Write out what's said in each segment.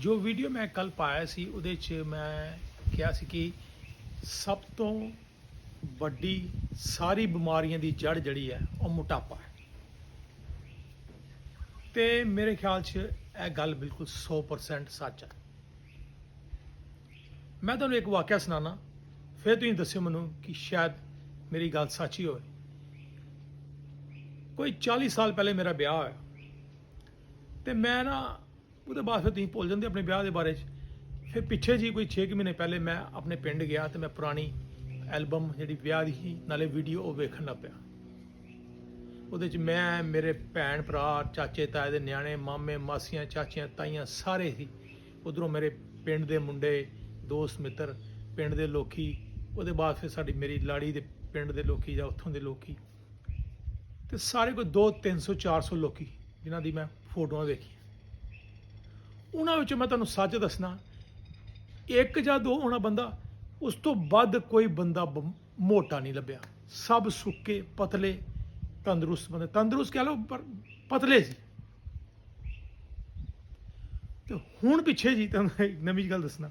ਜੋ ਵੀਡੀਓ ਮੈਂ ਕੱਲ ਪਾਇਆ ਸੀ, ਉਹਦੇ 'ਚ ਮੈਂ ਕਿਹਾ ਸੀ ਕਿ ਸਭ ਤੋਂ ਵੱਡੀ ਸਾਰੀ ਬਿਮਾਰੀਆਂ ਦੀ ਜੜ ਜਿਹੜੀ ਹੈ, ਉਹ ਮੋਟਾਪਾ ਹੈ। ਤੇ ਮੇਰੇ ਖਿਆਲ 'ਚ ਇਹ ਗੱਲ ਬਿਲਕੁਲ 100% ਸੱਚ ਹੈ। ਮੈਂ ਤੁਹਾਨੂੰ ਇੱਕ ਵਾਕਿਆ ਸੁਣਾਣਾ ਫਿਰ ਤੁਸੀਂ ਦੱਸਿਓ ਮੈਨੂੰ ਕਿ ਸ਼ਾਇਦ ਮੇਰੀ ਗੱਲ ਸੱਚੀ ਹੋਵੇ। ਕੋਈ 40 ਸਾਲ ਪਹਿਲੇ ਮੇਰਾ ਵਿਆਹ ਹੋਇਆ, ਤੇ ਮੈਂ ਨਾ ਉਹਦੇ ਬਾਅਦ ਫਿਰ ਤੁਸੀਂ ਭੁੱਲ ਜਾਂਦੇ ਆਪਣੇ ਵਿਆਹ ਦੇ ਬਾਰੇ 'ਚ। ਫਿਰ ਪਿੱਛੇ ਜੀ ਕੋਈ 6 ਮਹੀਨੇ ਪਹਿਲੇ ਮੈਂ ਆਪਣੇ ਪਿੰਡ ਗਿਆ ਤੇ ਮੈਂ ਪੁਰਾਣੀ ਐਲਬਮ ਜਿਹੜੀ ਵਿਆਹ ਦੀ ਸੀ, ਨਾਲੇ ਵੀਡੀਓ ਉਹ ਵੇਖਣ ਲੱਗ ਪਿਆ। ਉਹਦੇ 'ਚ ਮੈਂ, ਮੇਰੇ ਭੈਣ ਭਰਾ, ਚਾਚੇ ਤਾਏ ਦੇ ਨਿਆਣੇ, ਮਾਮੇ, ਮਾਸੀਆਂ, ਚਾਚੀਆਂ, ਤਾਈਆਂ ਸਾਰੇ ਸੀ। ਉਧਰੋਂ ਮੇਰੇ ਪਿੰਡ ਦੇ ਮੁੰਡੇ, ਦੋਸਤ, ਮਿੱਤਰ, ਪਿੰਡ ਦੇ ਲੋਕੀ, ਉਹਦੇ ਬਾਅਦ ਫਿਰ ਸਾਡੀ ਮੇਰੀ ਲਾੜੀ ਦੇ ਪਿੰਡ ਦੇ ਲੋਕੀ ਜਾਂ ਉੱਥੋਂ ਦੇ ਲੋਕੀ। ਤੇ ਸਾਰੇ ਕੋਈ 2 300 400 ਲੋਕੀ ਜਿਨ੍ਹਾਂ ਦੀ ਮੈਂ ਫੋਟੋਆਂ ਵੇਖੀਆਂ। ਉਹਨਾਂ ਵਿੱਚੋਂ ਮੈਂ ਤੁਹਾਨੂੰ ਸੱਚ ਦੱਸਣਾ, ਇੱਕ ਜਾਂ ਦੋ ਹੋਣਾ ਬੰਦਾ, ਉਸ ਤੋਂ ਵੱਧ ਕੋਈ ਬੰਦਾ ਮੋਟਾ ਨਹੀਂ ਲੱਭਿਆ। ਸਭ ਸੁੱਕੇ, ਪਤਲੇ, ਤੰਦਰੁਸਤ ਬੰਦੇ। ਤੰਦਰੁਸਤ ਕਹਿ ਲਓ, ਪਰ ਪਤਲੇ ਸੀ ਤੇ ਹੁਣ ਪਿੱਛੇ ਜੀ ਤੁਹਾਨੂੰ ਨਵੀਂ ਗੱਲ ਦੱਸਣਾ।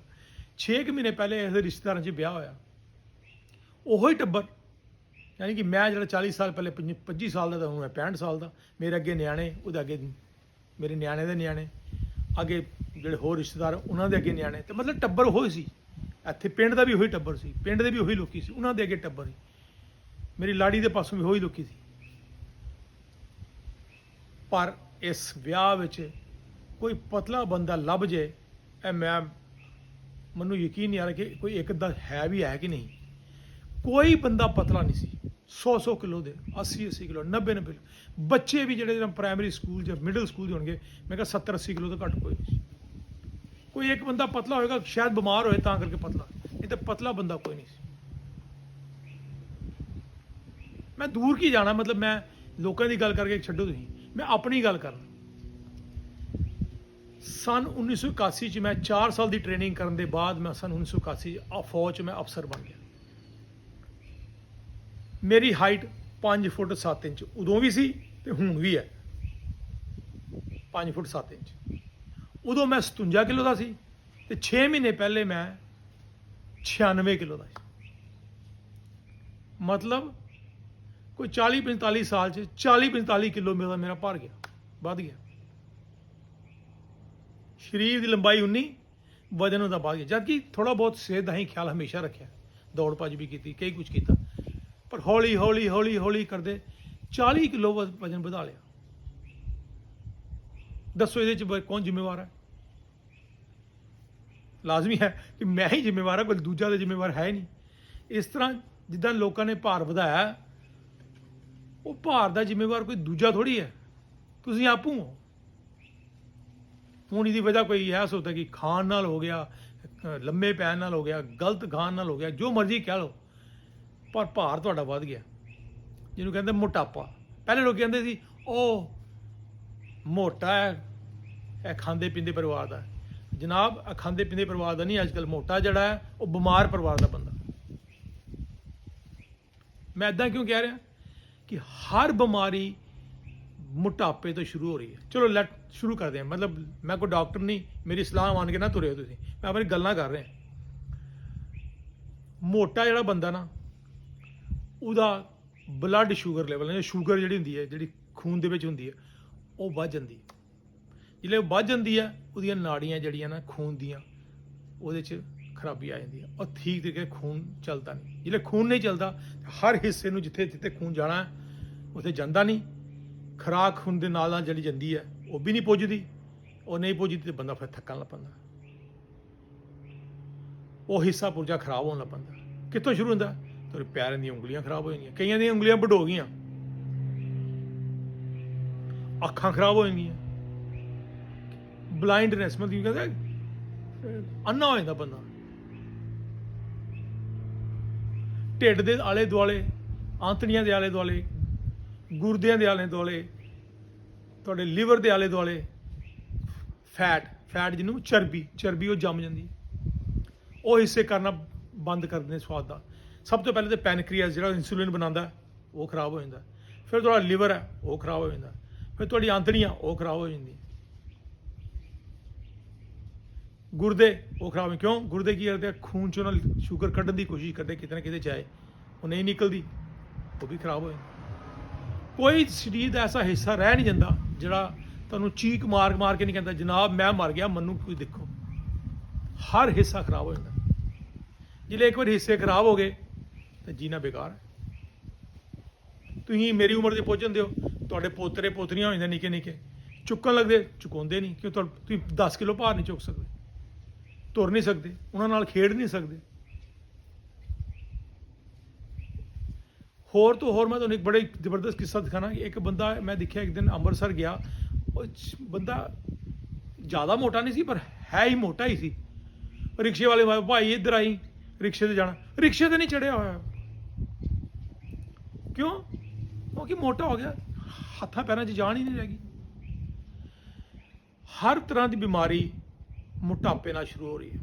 6 ਮਹੀਨੇ ਪਹਿਲੇ ਇਹਦੇ ਰਿਸ਼ਤੇਦਾਰਾਂ 'ਚ ਵਿਆਹ ਹੋਇਆ। ਉਹੋ ਹੀ ਟੱਬਰ, ਯਾਨੀ ਕਿ ਮੈਂ ਜਿਹੜਾ 40 ਸਾਲ ਪਹਿਲੇ 25 ਸਾਲ ਦਾ ਤਾਂ ਹੁਣ ਮੈਂ 65 ਸਾਲ ਦਾ, ਮੇਰੇ ਅੱਗੇ ਨਿਆਣੇ, ਉਹਦੇ ਅੱਗੇ ਮੇਰੇ ਨਿਆਣੇ ਦੇ ਨਿਆਣੇ। ਅੱਗੇ ਜਿਹੜੇ ਹੋਰ ਰਿਸ਼ਤੇਦਾਰ ਉਹਨਾਂ ਦੇ ਅੱਗੇ ਨਿਆਣੇ ਤੇ ਮਤਲਬ ਟੱਬਰ ਹੋਈ ਸੀ। ਇੱਥੇ ਪਿੰਡ ਦਾ ਵੀ ਉਹੀ ਟੱਬਰ ਸੀ, ਪਿੰਡ ਦੇ ਵੀ ਉਹੀ ਲੋਕੀ ਸੀ, ਉਹਨਾਂ ਦੇ ਅੱਗੇ ਟੱਬਰ ਸੀ। ਮੇਰੀ ਲਾੜੀ ਦੇ ਪਾਸੋਂ ਵੀ ਉਹੀ ਲੋਕੀ ਸੀ। ਪਰ ਇਸ ਵਿਆਹ ਵਿੱਚ ਕੋਈ ਪਤਲਾ ਬੰਦਾ ਲੱਭ ਜੇ, ਇਹ ਮੈਂ ਮੈਨੂੰ ਯਕੀਨ ਨਹੀਂ ਆ ਰਿਹਾ ਕਿ ਕੋਈ ਇੱਕ ਦਾ ਹੈ ਵੀ ਹੈ ਕਿ ਨਹੀਂ। ਕੋਈ ਬੰਦਾ ਪਤਲਾ ਨਹੀਂ ਸੀ। 100 100 ਕਿਲੋ ਦੇ 80 80 ਕਿਲੋ 90 90 ਬੱਚੇ ਵੀ ਜਿਹੜੇ ਜਿਹੜਾ ਪ੍ਰਾਇਮਰੀ ਸਕੂਲ ਜਾਂ ਮਿਡਲ ਸਕੂਲ ਦੇ ਹੋਣਗੇ, ਮੈਂ ਕਿਹਾ 70 80 ਕਿਲੋ ਤੋਂ ਘੱਟ ਕੋਈ ਨਹੀਂ। ਸੀ ਕੋਈ ਇੱਕ ਬੰਦਾ ਪਤਲਾ ਹੋਏਗਾ, ਸ਼ਾਇਦ ਬਿਮਾਰ ਹੋਏ ਤਾਂ ਕਰਕੇ ਪਤਲਾ। ਨਹੀਂ ਤਾਂ ਪਤਲਾ ਬੰਦਾ ਕੋਈ ਨਹੀਂ ਸੀ। ਮੈਂ ਦੂਰ ਕੀ ਜਾਣਾ, ਮਤਲਬ ਮੈਂ ਲੋਕਾਂ ਦੀ ਗੱਲ ਕਰਕੇ ਛੱਡੋ ਤੁਸੀਂ। ਮੈਂ ਆਪਣੀ ਗੱਲ ਕਰਨਾ। ਸਨ 1981 ਚ ਮੈਂ 4 ਸਾਲ ਦੀ ਟ੍ਰੇਨਿੰਗ ਕਰਨ ਦੇ ਬਾਅਦ ਮੈਂ ਸਨ 1981 ਚ ਫੌਜ ਚ ਮੈਂ ਅਫਸਰ ਬਣ ਗਿਆ। ਮੇਰੀ ਹਾਈਟ 5 ਫੁੱਟ 7 ਇੰਚ। ਉਦੋਂ ਵੀ ਸੀ ਤੇ ਹੁਣ ਵੀ ਹੈ। 5 ਫੁੱਟ 7 ਇੰਚ। ਉਦੋਂ ਮੈਂ 57 ਕਿਲੋ ਦਾ ਸੀ ਤੇ 6 ਮਹੀਨੇ ਪਹਿਲੇ ਮੈਂ 96 ਕਿਲੋ ਦਾ ਸੀ। ਮਤਲਬ ਕੋਈ 40 45 ਸਾਲ ਚ 40 45 ਕਿਲੋ ਮੇਰਾ ਮੇਰਾ ਭਰ ਗਿਆ, ਵੱਧ ਗਿਆ। ਸਰੀਰ ਦੀ ਲੰਬਾਈ 19 ਵਜਨ ਉਹਦਾ ਵੱਧ ਗਿਆ। ਜਦਕਿ ਥੋੜਾ ਬਹੁਤ ਸਿਹਤ ਦਾ ਹੀ ਖਿਆਲ ਹਮੇਸ਼ਾ ਰੱਖਿਆ। ਦੌੜ ਭੱਜ ਵੀ ਕੀਤੀ, ਕਈ ਕੁਝ ਕੀਤਾ। ਪਰ ਹੌਲੀ ਹੌਲੀ ਹੌਲੀ ਹੌਲੀ ਕਰਦੇ 40 ਕਿਲੋ ਵਜਨ ਵਧਾ ਲਿਆ। ਦੱਸੋ ਇਹਦੇ ਚ ਕੌਣ ਜ਼ਿੰਮੇਵਾਰ ਹੈ? ਲਾਜ਼ਮੀ ਹੈ ਕਿ ਮੈਂ ਹੀ ਜ਼ਿੰਮੇਵਾਰ ਹਾਂ, ਕੋਈ ਦੂਜਾ ਦਾ ਜ਼ਿੰਮੇਵਾਰ ਹੈ ਹੀ ਨਹੀਂ। ਇਸ ਤਰ੍ਹਾਂ ਜਿੱਦਾਂ ਲੋਕਾਂ ਨੇ ਭਾਰ ਵਧਾਇਆ, ਉਹ ਭਾਰ ਦਾ ਜ਼ਿੰਮੇਵਾਰ ਕੋਈ ਦੂਜਾ ਥੋੜੀ ਹੈ। ਤੁਸੀਂ ਆਪੂ ਹੋ। ਹੁਣ ਇਹਦੀ ਵਜ੍ਹਾ ਕੋਈ ਐਸ ਹੁੰਦਾ ਕਿ ਖਾਣ ਨਾਲ ਹੋ ਗਿਆ ਲੰਮੇ ਪੈਣ ਨਾਲ ਹੋ ਗਿਆ, ਗਲਤ ਖਾਣ ਨਾਲ ਹੋ ਗਿਆ, ਜੋ ਮਰਜ਼ੀ ਕਹਿ ਲਓ। ਪਰ ਭਾਰ ਤੁਹਾਡਾ ਵੱਧ ਗਿਆ। ਜਿਹਨੂੰ ਕਹਿੰਦੇ ਮੋਟਾਪਾ। ਪਹਿਲੇ ਲੋਕ ਕਹਿੰਦੇ ਸੀ ਉਹ ਮੋਟਾ ਹੈ, ਇਹ ਖਾਂਦੇ ਪੀਂਦੇ ਪਰਿਵਾਰ ਦਾ ਜਨਾਬ ਖਾਂਦੇ ਪੀਂਦੇ ਪਰਿਵਾਰ ਦਾ ਨਹੀਂ ਅੱਜ ਕੱਲ ਮੋਟਾ ਜਿਹੜਾ ਹੈ, ਉਹ ਬਿਮਾਰ ਪਰਿਵਾਰ ਦਾ ਬੰਦਾ। ਮੈਂ ਇਦਾਂ ਕਿਉਂ ਕਹਿ ਰਿਹਾ? ਕਿ ਹਰ ਬਿਮਾਰੀ ਮੋਟਾਪੇ ਤੋਂ ਸ਼ੁਰੂ ਹੋ ਰਹੀ ਹੈ। ਚਲੋ ਲੈਟ ਸ਼ੁਰੂ ਕਰਦੇ ਹਾਂ। ਮਤਲਬ ਮੈਂ ਕੋਈ ਡਾਕਟਰ ਨਹੀਂ, ਮੇਰੀ ਸਲਾਹ ਮੰਨ ਕੇ ਨਾ ਤੁਰਿਓ ਤੁਸੀਂ। ਮੈਂ ਆਪਣੀ ਗੱਲਾਂ ਕਰ ਰਿਹਾ। ਮੋਟਾ ਜਿਹੜਾ ਬੰਦਾ ਨਾ ਉਹਦਾ ਬਲੱਡ ਸ਼ੂਗਰ ਲੈਵਲ ਨੇ ਸ਼ੂਗਰ ਜਿਹੜੀ ਹੁੰਦੀ ਹੈ, ਜਿਹੜੀ ਖੂਨ ਦੇ ਵਿੱਚ ਹੁੰਦੀ ਹੈ, ਉਹ ਵੱਧ ਜਾਂਦੀ ਹੈ। ਜਿਹੜੇ ਵੱਧ ਜਾਂਦੀ ਹੈ, ਉਹਦੀਆਂ ਨਾੜੀਆਂ ਜਿਹੜੀਆਂ ਨਾ ਖੂਨ ਦੀਆਂ, ਉਹਦੇ 'ਚ ਖਰਾਬੀ ਆ ਜਾਂਦੀ ਹੈ ਉਹ ਠੀਕ ਤਰੀਕੇ ਖੂਨ ਚੱਲਦਾ ਨਹੀਂ। ਜਿਹੜੇ ਖੂਨ ਨਹੀਂ ਚੱਲਦਾ, ਹਰ ਹਿੱਸੇ ਨੂੰ ਜਿੱਥੇ ਜਿੱਥੇ ਖੂਨ ਜਾਣਾ ਹੈ, ਉੱਥੇ ਜਾਂਦਾ ਨਹੀਂ। ਖਰਾਕ ਖੂਨ ਦੇ ਨਾਲ ਨਾਲ ਜਿਹੜੀ ਜਾਂਦੀ ਹੈ, ਉਹ ਵੀ ਨਹੀਂ ਪੁੱਜਦੀ, ਉਹ ਨਹੀਂ ਪੁੱਜਦੀ ਤੇ ਬੰਦਾ ਫਿਰ ਥੱਕਣ ਲੱਗ ਪੈਂਦਾ। ਉਹ ਹਿੱਸਾ ਪੁਰਜਾ ਖਰਾਬ ਹੋਣ ਲੱਗ ਪੈਂਦਾ। ਕਿੱਥੋਂ ਸ਼ੁਰੂ ਹੁੰਦਾ? ਤੁਹਾਡੇ ਪੈਰਾਂ ਦੀਆਂ ਉਂਗਲੀਆਂ ਖਰਾਬ ਹੋ ਜਾਂਦੀਆਂ। ਕਈਆਂ ਦੀਆਂ ਉਂਗਲੀਆਂ ਵੱਡ ਹੋ ਗਈਆਂ। ਅੱਖਾਂ ਖਰਾਬ ਹੋ ਜਾਂਦੀਆਂ। ਬਲਾਈਂਡਨੈਸ ਮਤਲਬ ਕੀ ਅੰਨਾ ਹੋ ਜਾਂਦਾ ਬੰਦਾ। ਢਿੱਡ ਦੇ ਆਲੇ ਦੁਆਲੇ, ਆਂਤੜੀਆਂ ਦੇ ਆਲੇ ਦੁਆਲੇ, ਗੁਰਦਿਆਂ ਦੇ ਆਲੇ ਦੁਆਲੇ, ਤੁਹਾਡੇ ਲੀਵਰ ਦੇ ਆਲੇ ਦੁਆਲੇ, ਫੈਟ ਫੈਟ ਜਿਹਨੂੰ ਚਰਬੀ ਚਰਬੀ ਉਹ ਜੰਮ ਜਾਂਦੀ। ਉਹ ਹਿੱਸੇ ਕਰਨਾ ਬੰਦ ਕਰ ਦਿੰਦੇ ਸਵਾਦ ਦਾ। ਸਭ ਤੋਂ ਪਹਿਲੇ ਤੇ ਪੈਨਕ੍ਰੀਅਸ ਜਿਹੜਾ ਇਨਸੂਲਿਨ ਬਣਾਉਂਦਾ, ਉਹ ਖਰਾਬ ਹੋ ਜਾਂਦਾ। ਫਿਰ ਤੁਹਾਡਾ ਲਿਵਰ ਹੈ, ਉਹ ਖਰਾਬ ਹੋ ਜਾਂਦਾ। ਫਿਰ ਤੁਹਾਡੀ ਆਂਤੜੀਆਂ ਉਹ ਖਰਾਬ ਹੋ ਜਾਂਦੀਆਂ ਗੁਰਦੇ, ਉਹ ਖਰਾਬ ਹੈ ਕਿਉਂ? ਗੁਰਦੇ ਕੀ ਕਰਦੇ ਆ? ਖੂਨ ਚੋਂ ਨਾਲ ਸ਼ੂਗਰ ਕੱਢਣ ਦੀ ਕੋਸ਼ਿਸ਼ ਕਰਦੇ ਕਿਤੇ ਨਾ ਕਿਤੇ ਚਾਹੇ। ਉਹ ਨਹੀਂ ਨਿਕਲਦੀ, ਉਹ ਵੀ ਖਰਾਬ ਹੋ ਜਾਂਦੀ। ਕੋਈ ਸਰੀਰ ਦਾ ਐਸਾ ਹਿੱਸਾ ਰਹਿ ਨਹੀਂ ਜਾਂਦਾ, ਜਿਹੜਾ ਤੁਹਾਨੂੰ ਚੀਕ ਮਾਰ ਮਾਰ ਕੇ ਨਹੀਂ ਕਹਿੰਦਾ, ਜਨਾਬ, ਮੈਂ ਮਰ ਗਿਆ, ਮੈਨੂੰ ਕੋਈ ਦੇਖੋ। ਹਰ ਹਿੱਸਾ ਖਰਾਬ ਹੋ ਜਾਂਦਾ। ਜਿਹੜੇ ਇੱਕ ਵਾਰ ਹਿੱਸੇ ਖਰਾਬ ਹੋ ਗਏ ਤਾਂ ਜੀਣਾ ਬੇਕਾਰ ਹੈ। ਤੁਸੀਂ ਮੇਰੀ ਉਮਰ ਦੇ ਪਹੁੰਚ ਜਾਂਦੇ ਹੋ, ਤੁਹਾਡੇ ਪੋਤਰੇ ਪੋਤਰੀਆਂ ਹੋ ਜਾਂਦੇ ਨਿੱਕੇ ਨਿੱਕੇ। ਚੁੱਕਣ ਲੱਗਦੇ, ਚੁਕਾਉਂਦੇ ਨਹੀਂ, ਕਿਉਂ ਤੁਸੀਂ 10 ਕਿਲੋ ਭਾਰ ਨਹੀਂ ਚੁੱਕ ਸਕਦੇ। ਤੁਰ ਨਹੀਂ ਸਕਦੇ, ਉਹਨਾਂ ਨਾਲ ਖੇਡ ਨਹੀਂ ਸਕਦੇ। ਹੋਰ ਤੋਂ ਹੋਰ ਮੈਂ ਤੁਹਾਨੂੰ ਇੱਕ ਬੜਾ ਜ਼ਬਰਦਸਤ ਕਿੱਸਾ ਦਿਖਾਣਾ, ਇੱਕ ਬੰਦਾ ਮੈਂ ਦੇਖਿਆ ਇੱਕ ਦਿਨ ਅੰਮ੍ਰਿਤਸਰ ਗਿਆ, ਉਹ ਬੰਦਾ ਜ਼ਿਆਦਾ ਮੋਟਾ ਨਹੀਂ ਸੀ, ਪਰ ਹੈ ਹੀ ਮੋਟਾ ਹੀ ਸੀ। ਰਿਕਸ਼ੇ ਵਾਲੇ ਭਾਈ ਇੱਧਰ ਆਈ, ਰਿਕਸ਼ੇ ਤੇ ਜਾਣਾ। ਰਿਕਸ਼ੇ ਤੇ ਨਹੀਂ ਚੜਿਆ ਹੋਇਆ। ਕਿਉਂ? ਕਿਉਂਕਿ ਮੋਟਾ ਹੋ ਗਿਆ? ਹੱਥਾਂ ਪੈਰਾਂ 'ਚ ਜਾਨ ਹੀ ਨਹੀਂ ਰਹਿ ਗਈ। ਹਰ ਤਰ੍ਹਾਂ ਦੀ ਬਿਮਾਰੀ ਮੋਟਾਪੇ ਨਾਲ ਸ਼ੁਰੂ ਹੋ ਰਹੀ ਹੈ।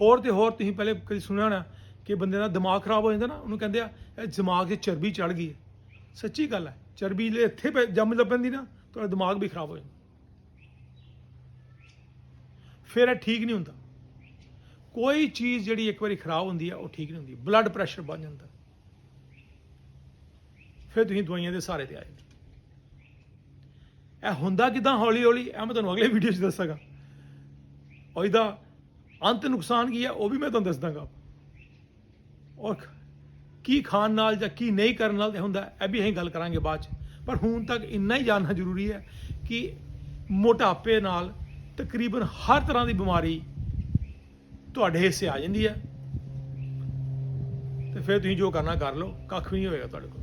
ਹੋਰ ਤੇ ਹੋਰ ਤੁਸੀਂ ਪਹਿਲੇ ਕਦੀ ਸੁਣਿਆ ਹੋਣਾ ਕਿ ਬੰਦੇ ਦਾ ਦਿਮਾਗ ਖਰਾਬ ਹੋ ਜਾਂਦਾ ਨਾ, ਉਹਨੂੰ ਕਹਿੰਦੇ ਆ, ਇਹ ਦਿਮਾਗ 'ਚ ਚਰਬੀ ਚੜ ਗਈ ਹੈ। ਸੱਚੀ ਗੱਲ ਹੈ, ਚਰਬੀ ਲੈ ਇੱਥੇ ਪੈ- ਜੰਮ ਲੱਪਣ ਨਾ, ਤੁਹਾਡਾ ਦਿਮਾਗ ਵੀ ਖਰਾਬ ਹੋ ਜਾਂਦਾ। ਫਿਰ ਇਹ ਠੀਕ ਨਹੀਂ ਹੁੰਦਾ। ਕੋਈ ਚੀਜ਼ ਜਿਹੜੀ ਇੱਕ ਵਾਰੀ ਖਰਾਬ ਹੁੰਦੀ ਹੈ, ਉਹ ਠੀਕ ਨਹੀਂ ਹੁੰਦੀ। ਬਲੱਡ ਪ੍ਰੈਸ਼ਰ ਵੱਧ ਜਾਂਦਾ। ਫਿਰ ਤੁਸੀਂ ਦਵਾਈਆਂ ਦੇ ਸਹਾਰੇ ਤੇ ਆਏ। ਇਹ ਹੁੰਦਾ ਕਿਦਾਂ ਹੌਲੀ ਹੌਲੀ ਇਹ ਮੈਂ ਤੁਹਾਨੂੰ ਅਗਲੇ ਵੀਡੀਓ 'ਚ ਦੱਸਾਂਗਾ। ਔਰ ਇਹਦਾ ਅੰਤ ਨੁਕਸਾਨ ਕੀ ਹੈ, ਉਹ ਵੀ ਮੈਂ ਤੁਹਾਨੂੰ ਦੱਸ ਦਾਂਗਾ ਔਰ ਕੀ ਖਾਣ ਨਾਲ ਜਾਂ ਕੀ ਨਹੀਂ ਕਰਨ ਨਾਲ ਤੇ ਹੁੰਦਾ, ਇਹ ਵੀ ਅਸੀਂ ਗੱਲ ਕਰਾਂਗੇ ਬਾਅਦ 'ਚ। ਪਰ ਹੁਣ ਤੱਕ ਇੰਨਾ ਹੀ ਜਾਣਨਾ ਜ਼ਰੂਰੀ ਹੈ ਕਿ ਮੋਟਾਪੇ ਨਾਲ ਤਕਰੀਬਨ ਹਰ ਤਰ੍ਹਾਂ ਦੀ ਬਿਮਾਰੀ ਤੁਹਾਡੇ ਹਿੱਸੇ ਆ ਜਾਂਦੀ ਹੈ। ਤੇ ਫਿਰ ਤੁਸੀਂ ਜੋ ਕਰਨਾ ਕਰ ਲਓ, ਕੱਖ ਵੀ ਨਹੀਂ ਹੋਏਗਾ ਤੁਹਾਡੇ ਕੋਲ।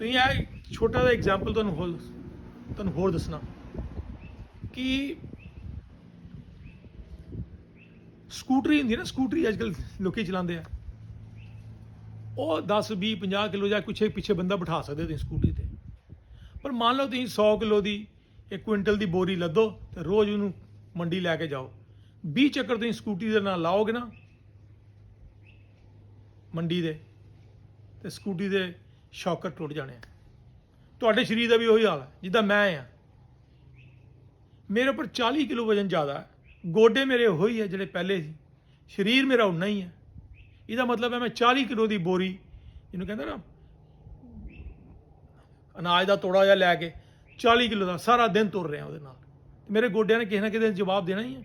ਤੁਸੀਂ ਇਹ ਛੋਟਾ ਜਿਹਾ ਐਗਜ਼ਾਮਪਲ ਤੁਹਾਨੂੰ ਹੋਰ ਤੁਹਾਨੂੰ ਹੋਰ ਦੱਸਣਾ ਕਿ ਸਕੂਟਰੀ ਹੁੰਦੀ ਨਾ, ਸਕੂਟਰੀ ਅੱਜਕੱਲ ਲੋਕੀ ਚਲਾਉਂਦੇ ਆ। ਉਹ 10 20 50 ਕਿਲੋ ਜਾਂ ਕੁਛ ਪਿੱਛੇ ਬੰਦਾ ਬਿਠਾ ਸਕਦੇ ਹੋ ਤੁਸੀਂ ਸਕੂਟਰੀ ਤੇ। ਪਰ ਮੰਨ ਲਓ ਤੁਸੀਂ 100 ਕਿਲੋ ਦੀ ਇੱਕ ਕੁਇੰਟਲ ਦੀ ਬੋਰੀ ਲੱਦੋ ਤੇ ਰੋਜ਼ ਉਹਨੂੰ ਮੰਡੀ ਲੈ ਕੇ ਜਾਓ। 20 ਚੱਕਰ ਤੁਸੀਂ ਸਕੂਟਰੀ ਦੇ ਨਾਲ ਲਾਓਗੇ ਨਾ, ਮੰਡੀ ਦੇ, ਤੇ ਸਕੂਟਰੀ ਦੇ ਸ਼ੌਕਰ ਟੁੱਟ ਜਾਣੇ ਆ। ਤੁਹਾਡੇ ਸਰੀਰ ਦਾ ਵੀ ਉਹੀ ਹਾਲ ਹੈ ਜਿੱਦਾਂ ਮੈਂ ਆ। ਮੇਰੇ ਉੱਪਰ 40 ਕਿਲੋ ਵਜਨ ਜ਼ਿਆਦਾ ਹੈ ਗੋਡੇ ਮੇਰੇ ਉਹੀ ਹੈ ਜਿਹੜੇ ਪਹਿਲੇ ਸੀ। ਸਰੀਰ ਮੇਰਾ ਉਨਾ ਹੀ ਹੈ ਇਹਦਾ ਮਤਲਬ ਹੈ ਮੈਂ 40 ਕਿਲੋ ਦੀ ਬੋਰੀ, ਇਹਨੂੰ ਕਹਿੰਦਾ ਨਾ, ਅਨਾਜ ਦਾ ਤੋੜਾ ਜਿਹਾ ਲੈ ਕੇ 40 ਕਿਲੋ ਦਾ ਸਾਰਾ ਦਿਨ ਤੁਰ ਰਿਹਾ ਉਹਦੇ ਨਾਲ। ਮੇਰੇ ਗੋਡਿਆਂ ਨੇ ਕਿਸੇ ਨਾ ਕਿਸੇ ਜਵਾਬ ਦੇਣਾ ਹੀ ਹੈ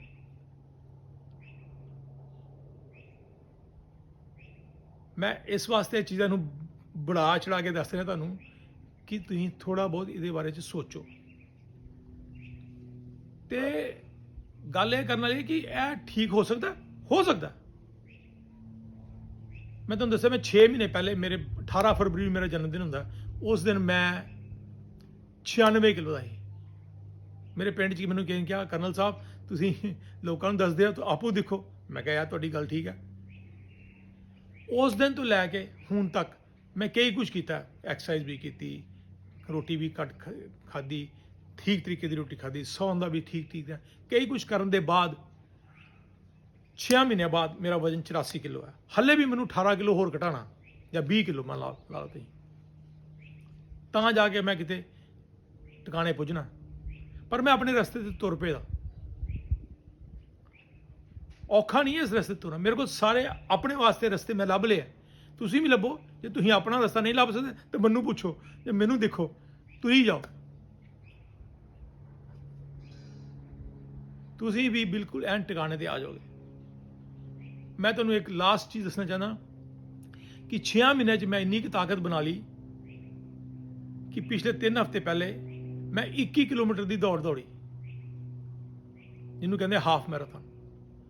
ਮੈਂ ਇਸ ਵਾਸਤੇ ਇਹ ਚੀਜ਼ਾਂ ਨੂੰ ਬੜਾ ਚੜਾ ਕੇ ਦੱਸ ਰਿਹਾ ਤੁਹਾਨੂੰ ਕਿ ਤੁਸੀਂ ਥੋੜਾ ਬਹੁਤ ਇਹਦੇ ਬਾਰੇ ਚ ਸੋਚੋ। ਤੇ ਗੱਲ ਇਹ ਕਰਨ ਵਾਲੀ ਕਿ ਇਹ ਠੀਕ ਹੋ ਸਕਦਾ? ਹੋ ਸਕਦਾ। ਮੈਂ ਤੁਹਾਨੂੰ ਦੱਸਿਆ ਮੈਂ 6 ਮਹੀਨੇ ਪਹਿਲੇ ਮੇਰੇ 18 ਫਰਵਰੀ ਨੂੰ ਮੇਰਾ ਜਨਮ ਦਿਨ ਹੁੰਦਾ। ਉਸ ਦਿਨ ਮੈਂ 96 ਕਿਲੋ ਦਾ ਸੀ। ਮੇਰੇ ਪਿੰਡ 'ਚ ਮੈਨੂੰ ਕਹਿੰਦੇ ਕਿਹਾ, ਕਰਨਲ ਸਾਹਿਬ, ਤੁਸੀਂ ਲੋਕਾਂ ਨੂੰ ਦੱਸਦੇ ਹੋ ਤਾਂ ਆਪੋ ਦੇਖੋ। ਮੈਂ ਕਿਹਾ, ਯਾਰ, ਤੁਹਾਡੀ ਗੱਲ ਠੀਕ ਹੈ ਉਸ ਦਿਨ ਤੋਂ ਲੈ ਕੇ ਹੁਣ ਤੱਕ ਮੈਂ ਕਈ ਕੁਝ ਕੀਤਾ ਐਕਸਰਸਾਈਜ਼ ਵੀ ਕੀਤੀ, ਰੋਟੀ ਵੀ ਘੱਟ ਖ- ਖਾਧੀ, ਠੀਕ ਤਰੀਕੇ ਦੀ ਰੋਟੀ ਖਾਧੀ, ਸੌਣ ਦਾ ਵੀ ਠੀਕ ਠੀਕ ਹੈ ਕਈ ਕੁਝ ਕਰਨ ਦੇ ਬਾਅਦ 6 ਮਹੀਨਿਆਂ ਬਾਅਦ ਮੇਰਾ ਵਜ਼ਨ 84 ਕਿਲੋ ਹੈ। ਹੱਲੇ ਵੀ ਮੈਨੂੰ 18 ਕਿਲੋ ਹੋਰ ਘਟਾਣਾ ਜਾਂ 20 ਕਿਲੋ ਮੈਂ ਲਾ ਲਾ ਲਓ ਤਾਂ ਜਾ ਕੇ ਮੈਂ ਕਿਤੇ ਟਿਕਾਣੇ ਪੁੱਜਣਾ, ਪਰ ਮੈਂ ਆਪਣੇ ਰਸਤੇ ਤੇ ਤੁਰ ਪਿਆ ਔਖਾ ਨਹੀਂ ਹੈ ਇਸ ਰਸਤੇ ਤੁਰਨਾ। ਮੇਰੇ ਕੋਲ ਸਾਰੇ ਆਪਣੇ ਵਾਸਤੇ ਰਸਤੇ ਮੈਂ ਲੱਭ ਲਿਆ ਤੁਸੀਂ ਵੀ ਲੱਭੋ। ਜੇ ਤੁਸੀਂ ਆਪਣਾ ਰਸਤਾ ਨਹੀਂ ਲੱਭ ਸਕਦੇ, ਤਾਂ ਮੈਨੂੰ ਪੁੱਛੋ। ਜੇ ਮੈਨੂੰ ਦੇਖੋ, ਤੁਸੀਂ ਜਾਓ। ਤੁਸੀਂ ਵੀ ਬਿਲਕੁਲ ਐਨ ਟਿਕਾਣੇ ਤੇ ਆ ਜਾਓਗੇ। ਮੈਂ ਤੁਹਾਨੂੰ ਇੱਕ ਲਾਸਟ ਚੀਜ਼ ਦੱਸਣਾ ਚਾਹੁੰਦਾ ਕਿ 6 ਮਹੀਨਿਆਂ 'ਚ ਮੈਂ ਇੰਨੀ ਕੁ ਤਾਕਤ ਬਣਾ ਲਈ ਕਿ ਪਿਛਲੇ 3 ਹਫ਼ਤੇ ਪਹਿਲੇ ਮੈਂ 21 ਕਿਲੋਮੀਟਰ ਦੀ ਦੌੜ ਦੌੜੀ। ਜਿਹਨੂੰ ਕਹਿੰਦੇ ਹਾਫ ਮੈਰਾਥਨ।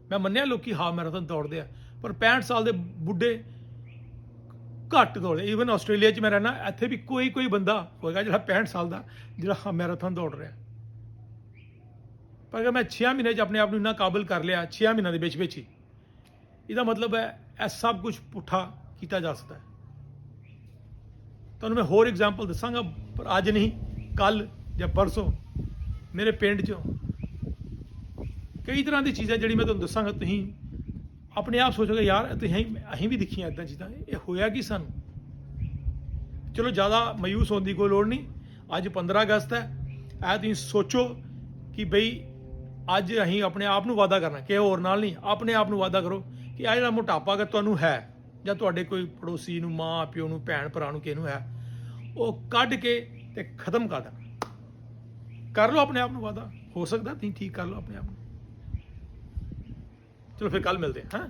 ਮੈਂ ਮੰਨਿਆ ਲੋਕੀ ਹਾਫ ਮੈਰਾਥਨ ਦੌੜਦੇ ਆ, ਪਰ 65 ਸਾਲ ਦੇ ਬੁੱਢੇ ਘੱਟ ਦੌੜ। ਈਵਨ ਆਸਟ੍ਰੇਲੀਆ 'ਚ ਮੈਂ ਰਹਿਣਾ ਇੱਥੇ ਵੀ ਕੋਈ ਕੋਈ ਬੰਦਾ ਹੋਏਗਾ ਜਿਹੜਾ 65 ਸਾਲ ਦਾ, ਜਿਹੜਾ ਹਾਫ ਮੈਰਾਥਨ ਦੌੜ ਰਿਹਾ। ਪਰ ਅਗਰ ਮੈਂ 6 ਮਹੀਨੇ 'ਚ ਆਪਣੇ ਆਪ ਨੂੰ ਇੰਨਾ ਕਾਬਲ ਕਰ ਲਿਆ 6 ਮਹੀਨਿਆਂ ਦੇ ਵਿੱਚ ਵਿੱਚ ਹੀ, ਇਹਦਾ ਮਤਲਬ ਹੈ ਇਹ ਸਭ ਕੁਝ ਪੁੱਠਾ ਕੀਤਾ ਜਾ ਸਕਦਾ ਹੈ। ਤੁਹਾਨੂੰ ਮੈਂ ਹੋਰ ਐਗਜ਼ਾਮਪਲ ਦੱਸਾਂਗਾ, ਪਰ ਅੱਜ ਨਹੀਂ ਕੱਲ ਜਾਂ ਪਰਸੋਂ ਮੇਰੇ ਪਿੰਡ 'ਚੋਂ ਕਈ ਤਰ੍ਹਾਂ ਦੀ ਚੀਜ਼ਾਂ ਜਿਹੜੀ ਮੈਂ ਤੁਹਾਨੂੰ ਦੱਸਾਂਗਾ, ਤੁਸੀਂ ਆਪਣੇ ਆਪ ਸੋਚੋਗੇ, ਯਾਰ ਤੁਸੀਂ ਅਸੀਂ ਵੀ ਦੇਖੀਆਂ ਇਦਾਂ ਚੀਜ਼ਾਂ। ਇਹ ਹੋਇਆ ਕੀ ਸਾਨੂੰ? ਚਲੋ, ਜ਼ਿਆਦਾ ਮਾਯੂਸ ਹੋਣ ਦੀ ਕੋਈ ਲੋੜ ਨਹੀਂ। ਅੱਜ 15 ਅਗਸਤ ਹੈ। ਇਹ ਤੁਸੀਂ ਸੋਚੋ ਕਿ ਬਈ ਅੱਜ ਅਸੀਂ ਆਪਣੇ ਆਪ ਨੂੰ ਵਾਅਦਾ ਕਰਨਾ ਕਿ ਹੋਰ ਨਾਲ ਨਹੀਂ। ਆਪਣੇ ਆਪ ਨੂੰ ਵਾਅਦਾ ਕਰੋ ਕਿ ਆ ਜਿਹੜਾ ਮੋਟਾਪਾ ਅਗਰ ਤੁਹਾਨੂੰ ਹੈ, ਜਾਂ ਤੁਹਾਡੇ ਕੋਈ ਪੜੋਸੀ ਨੂੰ, ਮਾਂ, ਪਿਓ ਨੂੰ, ਭੈਣ, ਭਰਾ ਨੂੰ, ਕਿਸੇ ਨੂੰ ਹੈ, ਉਹ ਕੱਢ ਕੇ ਤੇ ਖਤਮ ਕਰ ਦੇਣਾ। ਕਰ ਲਓ ਆਪਣੇ ਆਪ ਨੂੰ ਵਾਅਦਾ। ਹੋ ਸਕਦਾ ਤੁਸੀਂ ਠੀਕ ਕਰ ਲਓ ਆਪਣੇ ਆਪ ਨੂੰ। ਚਲੋ ਫਿਰ ਕੱਲ ਮਿਲਦੇ ਹਾਂ ਹੈਂ